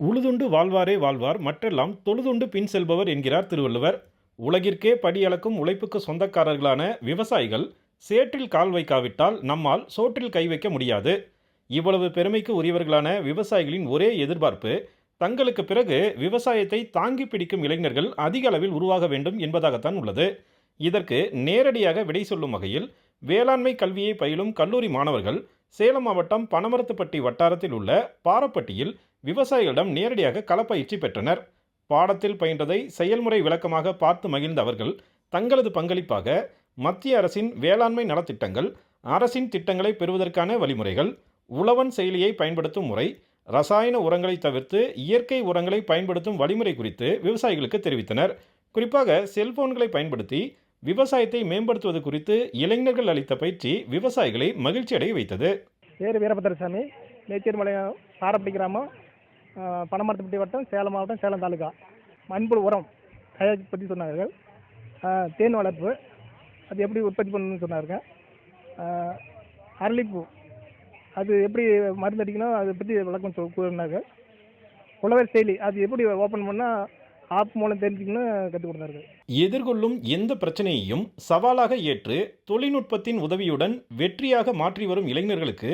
உழுதுண்டு வாழ்வாரே வாழ்வார் மற்றெல்லாம் தொழுதுண்டு பின் செல்பவர் என்கிறார் திருவள்ளுவர். உலகிற்கே படியளக்கும் உழைப்புக்கு சொந்தக்காரர்களான விவசாயிகள் சேற்றில் கால் வைக்காவிட்டால் நம்மால் சோற்றில் கை வைக்க முடியாது. இவ்வளவு பெருமைக்கு உரியவர்களான விவசாயிகளின் ஒரே எதிர்பார்ப்பு தங்களுக்கு பிறகு விவசாயத்தை தாங்கி பிடிக்கும் இளைஞர்கள் அதிக அளவில் உருவாக வேண்டும் என்பதாகத்தான் உள்ளது. இதற்கு நேரடியாக விடை சொல்லும் வகையில் வேளாண்மை கல்வியை பயிலும் கல்லூரி மாணவர்கள் சேலம் மாவட்டம் பனமரத்துப்பட்டி வட்டாரத்தில் உள்ள பாரப்பட்டியில் விவசாயிகளிடம் நேரடியாக களப்பயிற்சி பெற்றனர். பாடத்தில் பயின்றதை செயல்முறை விளக்கமாக பார்த்து மகிழ்ந்த அவர்கள் தங்களது பங்களிப்பாக மத்திய அரசின் வேளாண்மை நலத்திட்டங்கள் அரசின் திட்டங்களை பெறுவதற்கான வழிமுறைகள் உழவன் செயலியை பயன்படுத்தும் முறை ரசாயன உரங்களை தவிர்த்து இயற்கை உரங்களை பயன்படுத்தும் வழிமுறை குறித்து விவசாயிகளுக்கு தெரிவித்தனர். குறிப்பாக செல்போன்களை பயன்படுத்தி விவசாயத்தை மேம்படுத்துவது குறித்து இளைஞர்கள் அளித்த பயிற்சி விவசாயிகளை மகிழ்ச்சி அடைய வைத்தது. பேர் வீரபத்திரசாமி மேச்சேரிமலையம் பாரப்பட்டி கிராமம் ஆஹ் பனமரத்துப்பட்டி வட்டம் சேலம் மாவட்டம் சேலம் தாலுகா. மண்புழு உரம் தயாரிப்பு பற்றி சொன்னார்கள். தேன் வளர்ப்பு அது எப்படி உற்பத்தி பண்ணணும்னு சொன்னாருங்க அரளிப்பூ அது எப்படி மருந்து அடிக்கணும் அதை பற்றி விளக்கம் சொல் கூறினார்கள். உழவர் செயலி அது எப்படி ஓப்பன் பண்ணால் ஆப் மூலம் தெரிஞ்சுக்கணும் கற்றுக் கொடுத்தார்கள். எதிர்கொள்ளும் எந்த பிரச்சனையையும் சவாலாக ஏற்று தொழில்நுட்பத்தின் உதவியுடன் வெற்றியாக மாற்றி வரும் இளைஞர்களுக்கு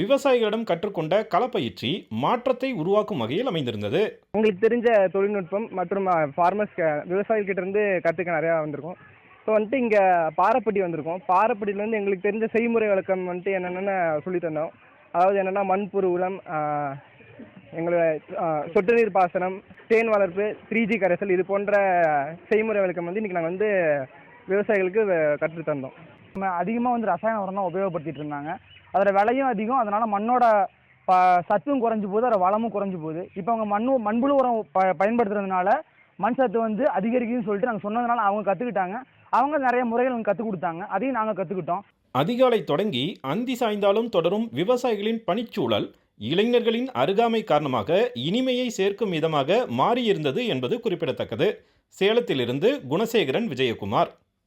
விவசாயிகளிடம் கற்றுக்கொண்ட களப்பயிற்சி மாற்றத்தை உருவாக்கும் வகையில் அமைந்திருந்தது. உங்களுக்கு தெரிஞ்ச தொழில்நுட்பம் மற்றும் ஃபார்மர்ஸ் விவசாயிகிட்ட இருந்து கற்றுக்க நிறையா வந்திருக்கும். இப்போ வந்துட்டு இங்கே பாரப்பட்டி வந்திருக்கோம். பாரப்பட்டியிலேருந்து எங்களுக்கு தெரிஞ்ச செய்முறை விளக்கம் வந்துட்டு என்னென்னு சொல்லி தந்தோம். அதாவது என்னென்னா மண்புரு உரம் எங்களோட சொட்டு நீர் பாசனம் தேன் வளர்ப்பு த்ரீ ஜி கரைசல் இது போன்ற செய்முறை விளக்கம் வந்து இன்றைக்கி நாங்கள் வந்து விவசாயிகளுக்கு கற்று தந்தோம். நம்ம அதிகமாக வந்து ரசாயன உரம் தான் உபயோகப்படுத்திட்டு இருந்தாங்க. அதோட விலையும் அதிகம். அதனால மண்ணோட ப சத்தும் குறைஞ்சு போகுது. அதோட வளமும் குறைஞ்சி போகுது. இப்போ அவங்க மண் மண்புழு உரம் ப பயன்படுத்துறதுனால மண் சத்து வந்து அதிகரிக்குதுன்னு சொல்லிட்டு நாங்கள் சொன்னதுனால அவங்க கற்றுக்கிட்டாங்க அவங்க நிறைய முறைகள் கற்றுக் கொடுத்தாங்க. அதையும் நாங்கள் கற்றுக்கிட்டோம் அதிகாலை தொடங்கி அந்தி சாய்ந்தாலும் தொடரும் விவசாயிகளின் பணிச்சூழல். இளைஞர்களின் அருகாமை காரணமாக இனிமையை சேர்க்கும் விதமாக மாறியிருந்தது என்பது குறிப்பிடத்தக்கது. சேலத்திலிருந்து குணசேகரன் விஜயகுமார்.